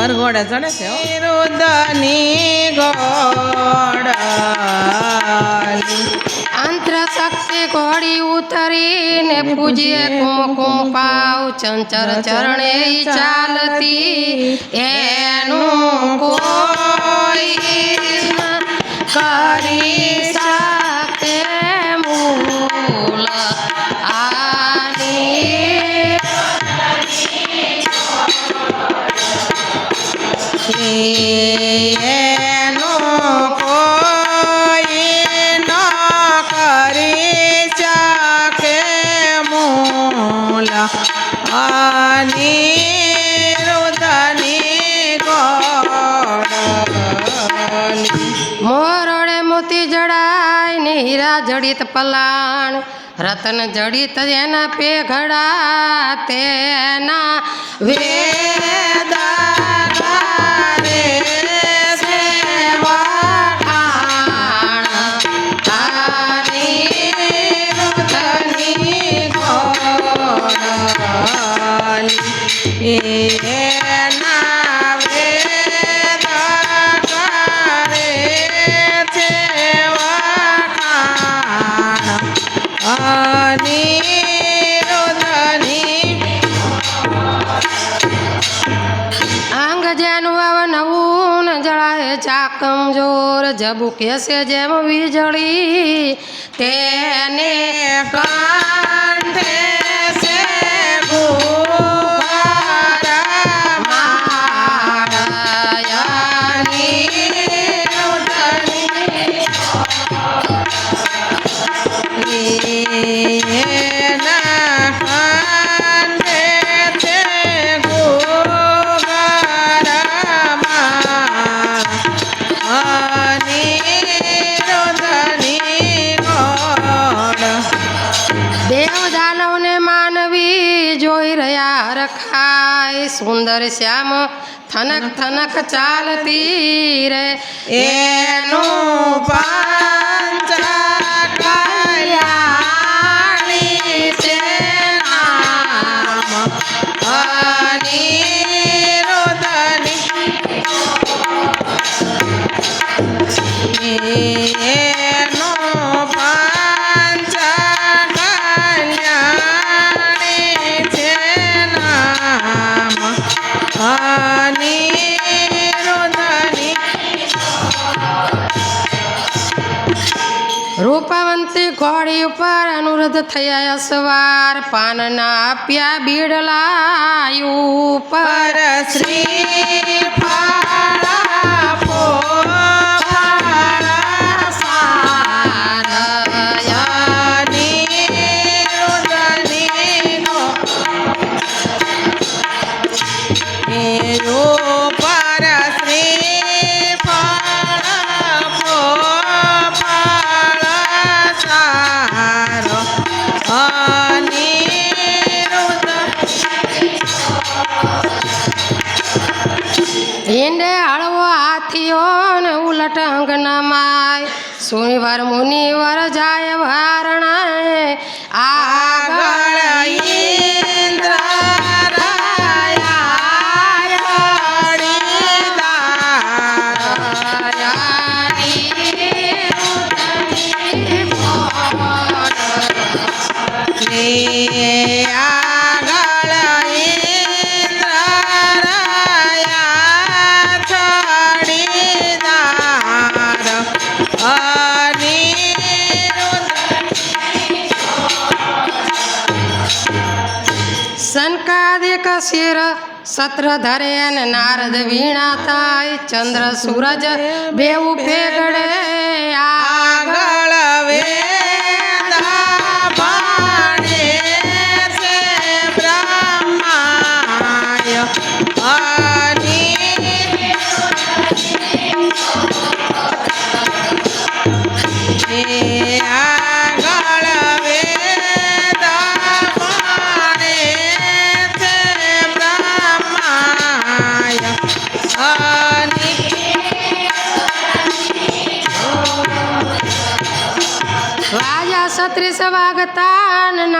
વરઘોડે ચડે છે હો. નિરુદ્ધની અંતર શક્તિ ઘોડી ઉતરીને પૂજીએ કુમકુમ પાવ ચંચર ચરણે ઈ ચાલતી. એનું કોઈ કરી મોરડે મોતી જડાય ને હીરા જડિત પલાણ. રતન જડિત એના પેઘડા તેના વેદ જળાય ચાકમ જોર જબુ કેસે જેમ વીજળી તેને કાંઠે રખાય સુંદર શ્યામ થનક થનક ચાલતી રે એનું પાંચા રૂપવંતી ઘોડી ઉપર અનુરોધ થયા સવાર. પાનના આપ્યા બીડલાયું પર શ્રી હાથીઓ ને ઉલટ અંગના માય સુનિવાર મુનિવર જાય વારણાય આગળ સત્ર ધરે નારદ વીણા થાય. ચંદ્ર સૂરજ બેવું ભેગડે આગળ આગળ વેદા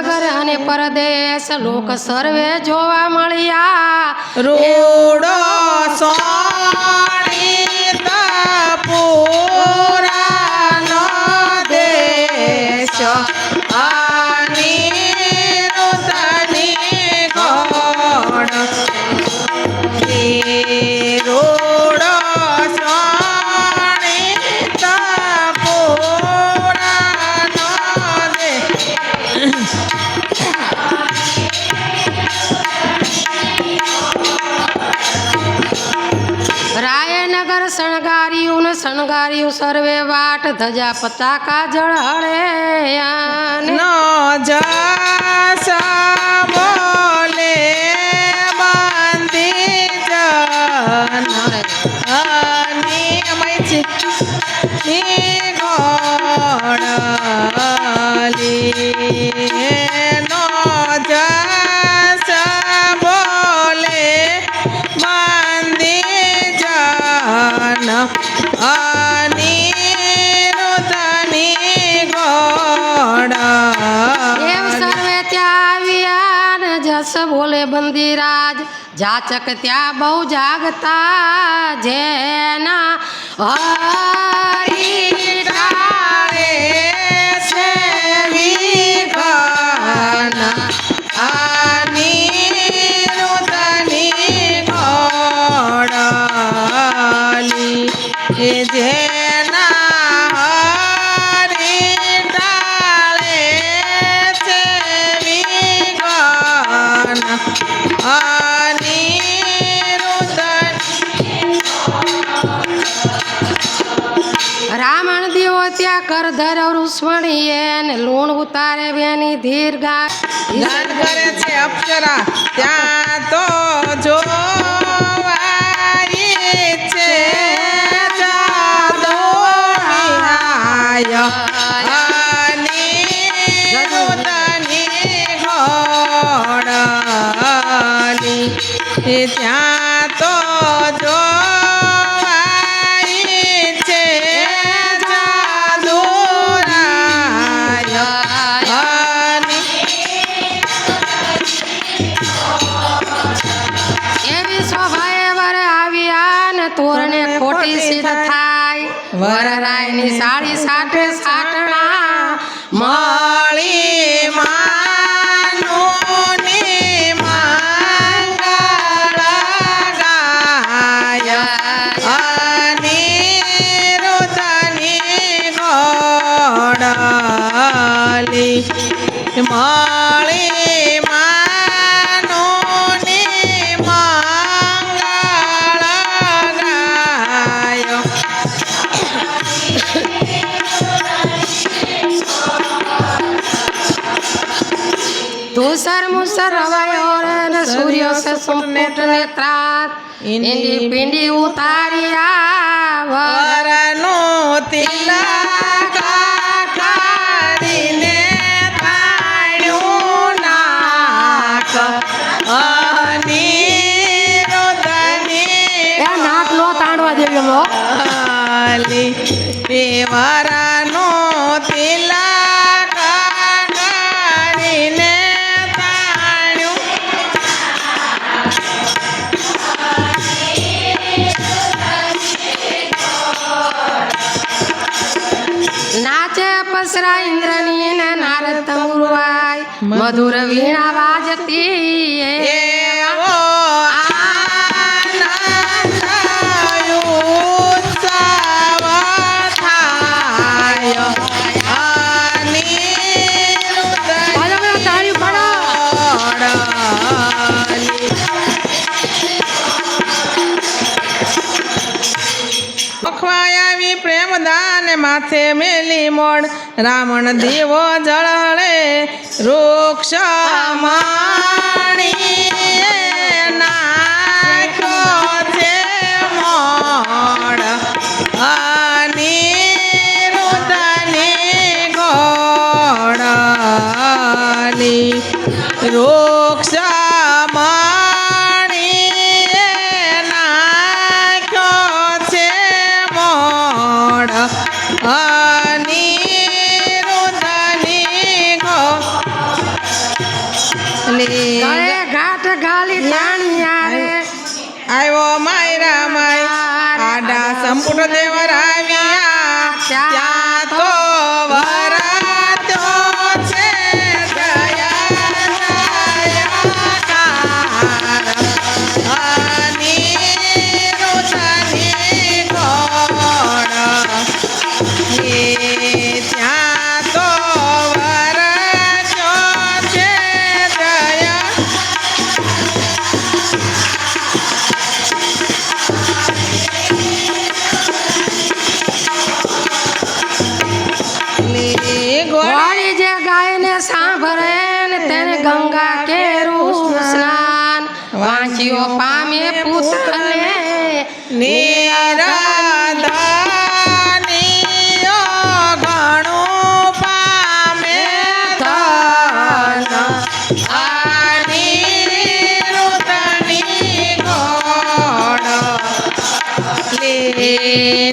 નગર અને પરદેશ લોક સર્વે જોવા મળ્યા. રૂડો સો શણગાર્યું સર્વે વાટ ધજા પતાકા જળ હળે અને નો બોલે બંદી જન. બોલે બંદીરાજ. જાચક ત્યાં બહુ જાગતા જેના હરી દેવો કર ધર રૂસવણીએ ને લૂણ ઉતારે બેની દીર્ઘા ગાન કરે છે અપ્સરા ત્યાં તો જો છે. વરરાયની સાડી સાટે સાટણા મળી મળી ધૂસર મુસર હવાયો રે ને સૂર્ય સે સંપુટ ને ત્રાસ ઇન્ડી પિંડી ઉતાર્યા વર વરનો તિલક કાઢીને તાળ્યું નાક. અનિરુદ્ધની એ નાક નો તાંડવા દેવી વરનો નાચે પસરા ઇન્દ્રની ને નારદ તંબુરવાય મધુર વીણા વાજતી દાન માથે મેલી મોડ રાવણ દીવો જળે વૃક્ષ ગળે ઘાટ ગાલી તાણિયા રે આવ્યો માયરા માય. આડા સંપુટ દેવ આવ્યા ત્યાં જીવ પામે પુતને નિરાધાનીઓ ઘણું પામે ધન. આની ગણ લે